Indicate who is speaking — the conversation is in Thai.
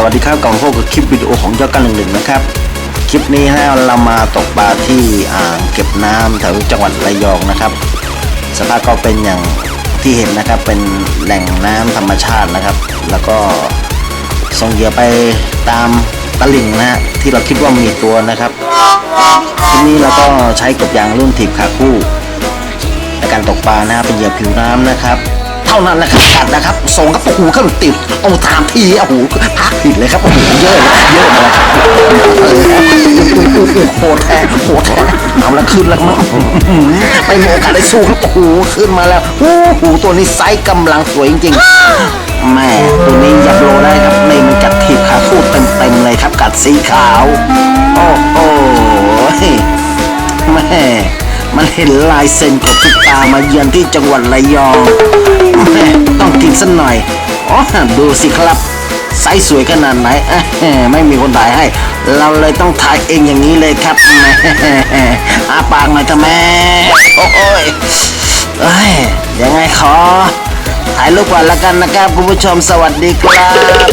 Speaker 1: สวัสดีครับกล่องพวกกับคลิปวิดีโอของยอดกันหนึ่งหนึ่งนะครับ คลิปนี้นะเรามาตกปลาที่อ่างเก็บน้ำแถวจังหวัดระยองนะครับ สภาพก็เป็นอย่างที่เห็นนะครับเป็นแหล่งน้ำธรรมชาตินะครับ แล้วก็ส่งเหยื่อไปตามตลิ่งนะฮะที่เราคิดว่ามีตัวนะครับทีนี้เราก็ใช้กบยางรุ่นถีบขาคู่ในการตกปลานะครับเป็นเหยื่อผิวน้ำนะครับ เท่านั้นแหละครับกัดนะครับส่งครับโอ้โหเข้าติดโอ้ตามทีโอ้โหพักผิดเลยครับโอ้โหเยอะเลยเยอะเลยครับโหดแท้โหดแท้เอาละขึ้นแล้วมั้งไม่มีโอกาสได้สู้ครับโอ้โหขึ้นมาแล้วโอ้โหตัวนี้ไซส์กำลังสวยจริงๆแม่ตัวนี้ยับโลได้ครับในมันกัดถีบขาคู่เต็มๆเลยครับกัดสีขาวโอ้โหแม่มันเห็นลายเซ็นของตุ๊กตามาเยือนที่จังหวัดระยอง แม่ต้องกินสักหน่อย อ๋อ ดูสิครับ ไซส์สวยขนาดไหนอะไม่มีคนถ่ายให้ เราเลยต้องถ่ายเองอย่างนี้เลยครับแม่อาปากหน่อยค่ะแม่โอ้ยเอ้ยยังไงขอถ่ายรูปก่อนละกันนะครับคุณผู้ชมสวัสดีครับ